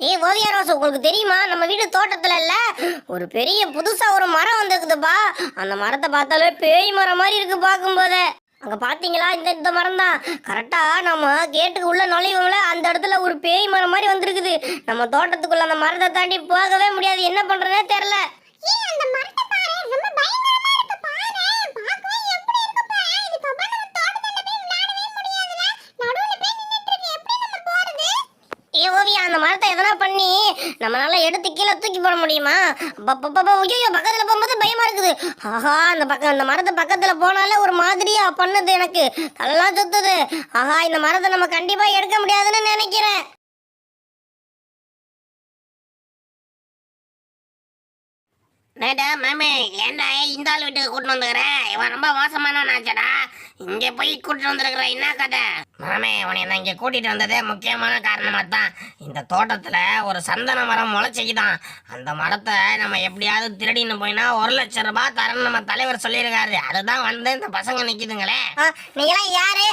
ஏய் ஓவியா ரோஸ் உங்களுக்கு தெரியுமா? நம்ம வீடு தோட்டத்துல இல்ல ஒரு பெரிய புதுசா ஒரு மரம் வந்திருக்குதுப்பா. அந்த மரத்தை பார்த்தாலே பேய் மரம் மாதிரி இருக்கு பார்க்கும்போதே. அங்க பாத்தீங்களா இந்த இந்த மரம் தான் கரெக்டா நம்ம கேட்டுக்கு உள்ள நுழைவோம்ல அந்த இடத்துல ஒரு பேய் மரம் மாதிரி வந்திருக்குது. நம்ம தோட்டத்துக்குள்ள அந்த மரத்தை தாண்டி போகவே முடியாது. என்ன பண்றதே தெரியல. ஏன் அந்த மரத்தை பாரு ரொம்ப பயங்கரமா இருக்கு பாரு பார்க்கவே எப்படி இருக்கு பாரு இதுக்கப்புறம் நம்ம தோட்டத்துல போய் விளையாடவே முடியாதுல நடுவுல போய் நின்னுட்டு இருக்கு எப்படி நம்ம போறது ஏ ஓவியா அந்த மரத்தை எதனா பண்ணி நம்மளால எடுத்து கீழே தூக்கி போட முடியுமா? ஐயோ பக்கத்துல போகும்போது பயமா இருக்குது. ஆஹா அந்த பக்கம் அந்த மரத்து பக்கத்துல போனாலே ஒரு மாதிரியா பண்ணுது எனக்கு. தலைலாம் சுத்துது. ஆஹா இந்த மரத்தை நம்ம கண்டிப்பா எடுக்க முடியாதுன்னு நினைக்கிறேன். மேடம் மேமே ஏன்டா இந்த ஆள் வீட்டுக்கு கூட்டிட்டு வந்துக்கிறேன் இவன் ரொம்ப மோசமானவனாச்சடா இங்கே போய் கூட்டிட்டு வந்துருக்குற என்ன கதை? மாமே உன்னை நான் இங்கே கூட்டிட்டு வந்ததே முக்கியமான காரணமாக தான். இந்த தோட்டத்தில் ஒரு சந்தன மரம் முளைச்சிக்குதான். அந்த மரத்தை நம்ம எப்படியாவது திருடின்னு போயினா ஒரு லட்சம் ரூபாய் தரேன்னு நம்ம தலைவர் சொல்லியிருக்காரு. அதுதான் வந்து இந்த பசங்க நிற்கிதுங்களே நீங்க நீங்களாம் யாரு?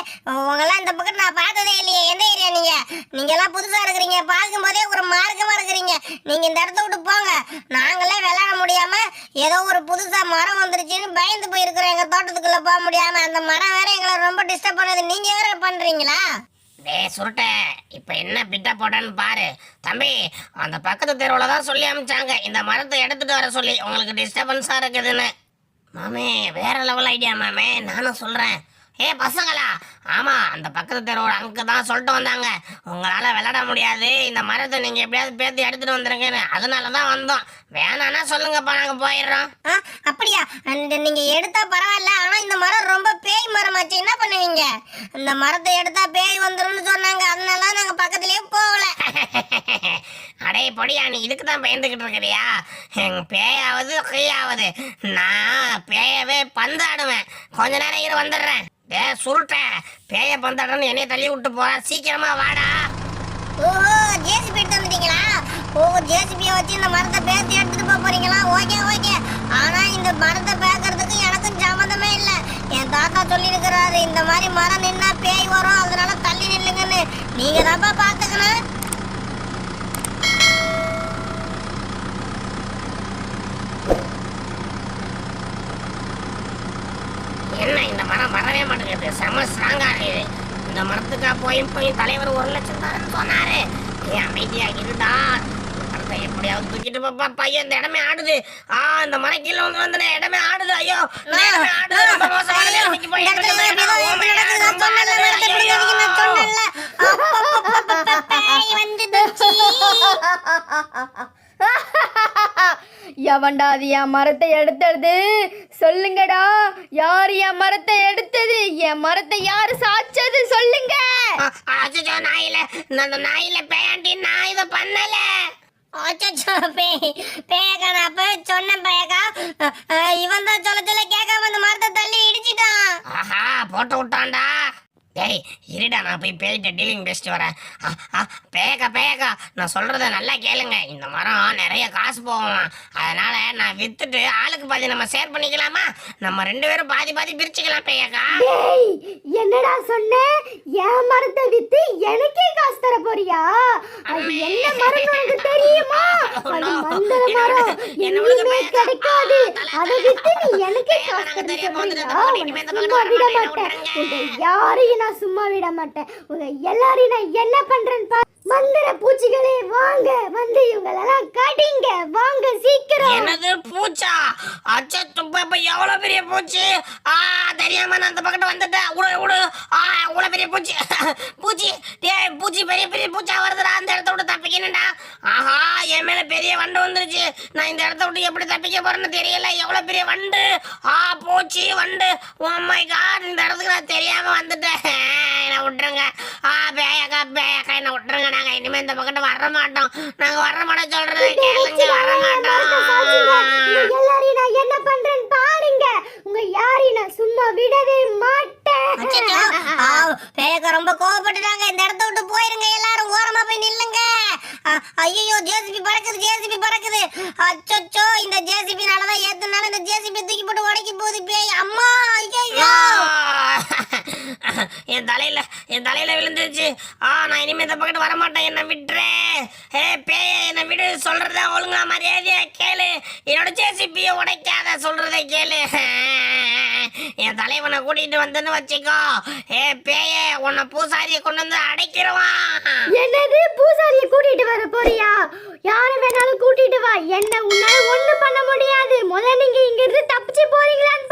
உங்களாம் இந்த பக்கம் நான் பார்த்ததே இல்லையே. எந்த ஏரியா நீங்க? நீங்க எல்லாம் புதுசா இருக்கிறீங்க. பார்க்கும்போதே ஒரு மார்க்கமா இருக்கிறீங்க. நீங்க இந்த இடத்த விட்டு போங்க. நாங்க ஏதோ ஒரு புதுசா மரம் வந்துருச்சுன்னு பயந்து போயிருக்கிறோம். எங்க தோட்டத்துக்குள்ள போக முடியாம அந்த மரம் வேற எங்களை ரொம்ப டிஸ்டர்ப் பண்ணுது. நீங்க வேற பண்றீங்களா? டேய் சுருட்ட. இப்போ என்ன பிட்ட போட்டேன்னு பாரு. தம்பி அந்த பக்கத்து தெருவில் தான் சொல்லி அமிச்சாங்க இந்த மரத்தை எடுத்துட்டு வர சொல்லி. உங்களுக்கு டிஸ்டர்பன்ஸாக இருக்குதுன்னு. மாமே வேற லெவல் ஐடியா மாமே. நானும் சொல்கிறேன் ஏ பசங்களா? ஆமாம் அந்த பக்கத்து தெருவோட அங்கு தான் சொல்லிட்டு வந்தாங்க. உங்களால் விளையாட முடியாது. இந்த மரத்தை நீங்கள் எப்படியாவது பேர்த்து எடுத்துகிட்டு வந்துருங்கன்னு. அதனால தான் வந்தோம். வேணான்னா சொல்லுங்கப்பா நாங்கள் போயிடுறோம். ஆ, அப்படியா? அந்த நீங்க எடுத்தா பரவாயில்ல. ஆனா இந்த மரம் ரொம்ப பேய் மரமாச்சு. என்ன பண்ணுவீங்க? இந்த மரத்தை எடுத்தா பேய் வந்துரும்னு சொன்னாங்க. அதனால தான் நாங்க பக்கத்துலயே போகல. அடே பொடியா நீ இதுக்கு தான் பயந்துக்கிட்டு இருக்கிறியா? எங்க பேயாவது கையாவது. நான் பேயவே பந்தாடுவேன். கொஞ்ச நேரம் இரு வந்துடுறேன். டே சுருட்ட. பேய பந்தாடன்னு என்னைய தள்ளி விட்டு போற. சீக்கிரமா வாடா. ஓஹோ ஜேசிபி எடுத்து வந்துட்டீங்களா? ஓ ஜேசிபியை வச்சு இந்த மரத்தை பேசி எடுத்துட்டு போக போறீங்களா? Okay okay. ஆனா இந்த மரத்தை பேக்கறதுக்கு எனக்கும் சம்மந்தமே இல்லை. என் தாத்தா சொல்லியிருக்கிறாரு இந்த மாதிரி மரம் நின்னா பேய் வரும் அதனால தள்ளி நில்லுங்கன்னு. நீங்க தான்ப்பா பாத்துக்கணும் என்ன இந்த மரம் மாட்டேங்குது செம ஸ்ட்ராங்கா இருக்குது. இந்த மரத்துக்கா போய் போய் தலைவர் ஒரு லட்சம் தரேன்னு சொன்னாரு. ஏன் அமைதியா இருடா மரத்தை எப்படியாவது தூக்கிட்டு போப்பா பையன். இந்த இடமே ஆடுது. ஆ இந்த மரம் கீழே வந்து வந்து இடமே ஆடுது. ஐயோ இடமே ஆடுது. ரொம்ப. எவன்டா அது என் மரத்தை எடுத்தது சொல்லுங்கடா. யார் என் மரத்தை எடுத்தது? என் மரத்தை யாரு சாச்சது சொல்லுங்க. ஆ, அச்சச்சோ நாயில. நான் அந்த நாயில பேயாண்டி நான் இதை பண்ணல. அச்சச்சோ, பேய். பேயக்கா, நான் அப்பவே சொன்னேன் பேயக்கா. இவன் தான் சொல்ல சொல்ல கேட்காம அந்த மரத்தை தள்ளி இடிச்சிட்டான். ஆஹா போட்டு விட்டான்டா. டேய் இருடா நான் போய் பேய்கிட்ட டீலிங் பேசிட்டு வரேன். ஆ, ஆ, பேயக்கா பேயக்கா நான் சொல்றத நல்லா கேளுங்க. இந்த மரம் நிறைய காசு போகும். அதனால நான் வித்துட்டு ஆளுக்கு பாதி நம்ம ஷேர் பண்ணிக்கலாமா? நம்ம ரெண்டு பேரும் பாதி பாதி பிரிச்சுக்கலாம் பேயக்கா. என்னடா சொன்ன? என் மரத்தை வித்து எனக்கே தர போறியா அது என்ன மரம் உனக்கு தெரியுமா? அது மந்தர மரம். எங்கேயுமே கிடைக்காது. அதை வித்து நீ எனக்கே காசு உன்னை சும்மா விட மாட்டேன். உங்க யாரையும் நான் சும்மா விட மாட்டேன். உங்க எல்லாரையும் நான் என்ன பண்றேன்னு பா மந்திர பூச்சிகளே வாங்க வந்து இவங்களெல்லாம் கடிங்க. வாங்க சீக்கிரம். என்னது பூச்சா? அச்சா துப்ப இப்ப எவ்வளவு பெரிய பூச்சி? ஆ தெரியாம நான் அந்த பக்கத்து வந்துட்டேன். உடு உடு. ஆ இவ்வளவு பெரிய பூச்சி? பூச்சி. டேய் பூச்சி பெரிய பெரிய பூச்சா வருதுடா. அந்த இடத்த விட்டு தப்பிக்கணும்டா. ஆஹா என் மேல பெரிய வண்டு வந்துருச்சு. நான் இந்த இடத்த விட்டு எப்படி தப்பிக்க போறேன்னு தெரியல. எவ்வளவு பெரிய வண்டு? ஆ பூச்சி வண்டு. ஓ மை காட் இந்த இடத்துக்கு நான் தெரியாம வந்துட்டேன். என்ன விட்டுருங்க. ஆ பேயக்கா பேயக்கா என்ன விட்டுருங்க. நாங்க இனிமே இந்த பக்கத்து வர மாட்டோம் நாங்க வர மாட்டோம் கேளுங்க வர மாட்டோம் உங்க எல்லாரையும் நான் என்ன பண்றேன்னு பாருங்க உங்க யாரையும் நான் சும்மா விடவே மாட்டேன் அச்சச்சோ, ஆ, பேயக்கா ரொம்ப கோவப்பட்டுட்டாங்க இந்த இடத்த விட்டு போயிருங்க எல்லாரும் ஓரமா போய் நில்லுங்க ஐயோ ஜேசிபி பறக்குது ஜேசிபி பறக்குது. அச்சோ இந்த ஜேசிபி தான் ஏத்தனால இந்த ஜேசிபி தூக்கி போட்டு உடைக்க போகுது பேய். அம்மா ஐயோ என் தலையில என் தலையில விழுந்துருச்சு. ஆ நான் இனிமே இந்த பக்கத்து வர மாட்டேன் என்ன விட்டுறே ஏ பேய் சொல்றத ஒழுங்கா மரியாதையா கேளு. என்னோட ஜேசிபியை உடைக்காத சொல்றதை கேளு. என் தலைவனை கூட்டிட்டு வந்தேன்னு வச்சுக்கோ. ஏ பேயே உன்னை பூசாரியை கொண்டு வந்து அடைக்கிறவான். என்னது? பூசாரிய கூட்டிட்டு வர போறியா? யார வேணாலும் கூட்டிட்டு வா. என்ன உன்னால ஒண்ணு பண்ண முடியாது. முதல்ல நீங்க இங்க இருந்து தப்பிச்சு போறீங்களான்னு